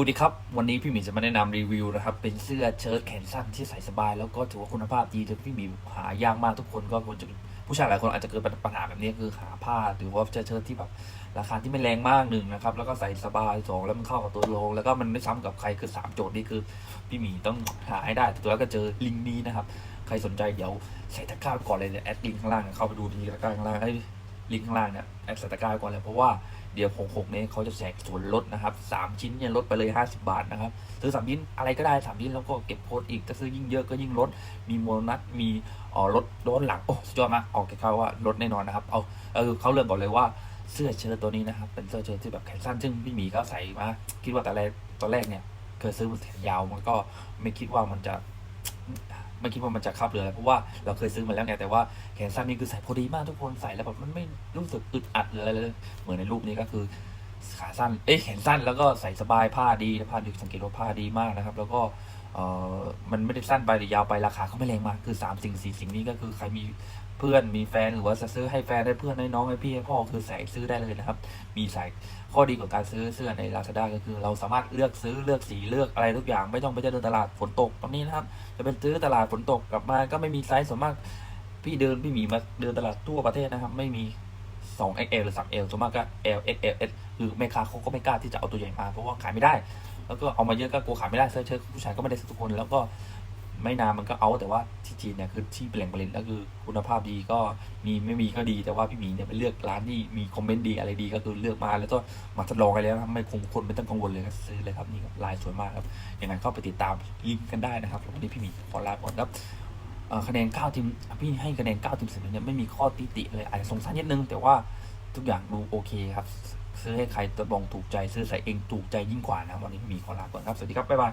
สวัสดีครับ วันนี้พี่หมีจะมาแนะนำรีวิวนะครับ เป็นเสื้อเชิ้ตแขนสั้นที่ใส่สบาย แล้วก็ถือว่าคุณภาพดีแต่พี่หมีหายากมากทุกคนก็ควรจะผู้ชายหลายคนอาจจะเกิดปัญหาแบบนี้คือหาผ้าหรือว่าเสื้อเชิ้ตที่แบบราคาที่ไม่แรงมากหนึ่งนะครับ แล้วก็ใส่สบายสองแล้วมันเข้ากับตัวโลงแล้วก็มันไม่ซ้ำกับใครคือสามโจทย์นี่คือพี่หมีต้องหาให้ได้ตัวแล้วก็เจอลิงก์นี้นะครับ ใครสนใจเดี๋ยวใส่ตะกร้าก่อนเลยเนี่ยแอดลิงก์ข้างล่างเข้าไปดูที่ตะกร้าข้างล่างไอ้ลิงก์ข้างล่างเนี่ยแอดใส่ตะกร้าก่อนเลยเพราะว่า เดียวหกนี้เขาจะแจกส่วนลดนะครับสามชิ้นเนี่ยลดไปเลย 50 บาทนะครับซื้อสามชิ้นอะไรก็ได้สามชิ้นแล้วก็เก็บโค้ดอีกถ้าซื้อยิ่งเยอะก็ยิ่งลด มีโมนัสมีอ๋อลดย้นหลังโอ้สุดยอดมากออกแค่ว่าลดแน่นอนนะครับเอาเออเขาเรื่องก่อนเลยว่าเสื้อเชิ้ตตัวนี้นะครับเป็นเสื้อเชิ้ตที่แบบแขนสั้นซึ่งพี่หมีก็ใส่มาคิดว่าแต่แรกตอนแรกเนี่ยเคยซื้อมันแขนยาวมันก็ไม่คิดว่ามันจะ ไม่คิดว่ามันจะคับเลยเพราะว่าเราเคยซื้อมาแล้วไงแต่ว่าแขนสั้นนี่คือใส่พอดีมากทุกคนใส่แล้วแบบมันไม่รู้สึกอึดอัดหรืออะไรเลยเหมือนในรูปนี้ก็คือขาสั้นเอ๊ะแขนสั้นแล้วก็ใส่สบายผ้าดีผ้าดีสังเกตว่าผ้าดีมากนะครับ แล้วก็เออมันไม่ได้สั้นไปหรือยาวไปราคาก็ไม่แรงมากคือสามสิ่งสี่สิ่งนี้ก็คือใครมี เพื่อนมีแฟนหรือว่าจะซื้อให้แฟนให้เพื่อนให้น้องให้พี่ให้พ่อคือใส่ซื้อได้เลยนะครับ มีใส่ข้อดีของการซื้อเสื้อใน Lazada ก็คือ เราสามารถเลือกซื้อเลือกสีเลือกอะไรทุกอย่างไม่ต้องไปเดินตลาดฝนตกตอนนี้นะครับจะเป็นซื้อตลาดฝนตกกลับมาก็ไม่มีไซส์ส่วนมากพี่เดินพี่หมีมาเดินตลาดทั่วประเทศนะครับ ไม่มี 2XL หรือ 3L ส่วนมากก็ L XL S คือแม่ค้าเขาก็ไม่กล้าที่จะเอาตัวใหญ่มาเพราะว่าขายไม่ได้ แล้วก็เอามาเยอะก็กลัวขายไม่ได้เสื้อเชิ้ตผู้ชายก็ไม่ได้ทุกคนแล้วก็ ไม่นานมันก็เอาแต่ว่าที่จีนเนี่ยคือที่เป็นแหล่งผลิตแล้วคือคุณภาพดีก็มีไม่มีก็ดีแต่ว่าพี่หมีเนี่ยไปเลือกร้านที่มีคอมเมนต์ดีอะไรดีก็คือเลือกมาแล้วก็มาทดลองกันแล้วนะไม่คงคนไม่ต้องกังวลเลยครับซื้อเลยครับนี่ครับลายสวยมากครับยังไงเข้าไปติดตามลิงก์กันได้นะครับวันนี้พี่หมีขอลาก่อนครับคะแนน9ทีมพี่ให้คะแนน9ทีมสิบเนี่ยไม่มีข้อติติเลยอาจจะสงสัยนิดนึง แต่ว่าทุกอย่างดูโอเคครับ ซื้อให้ใครตัวบองถูกใจซื้อใส่เองถูกใจยิ่งกว่านะวันนี้มีขอลาก่อนครับ สวัสดีครับ บ๊ายบาย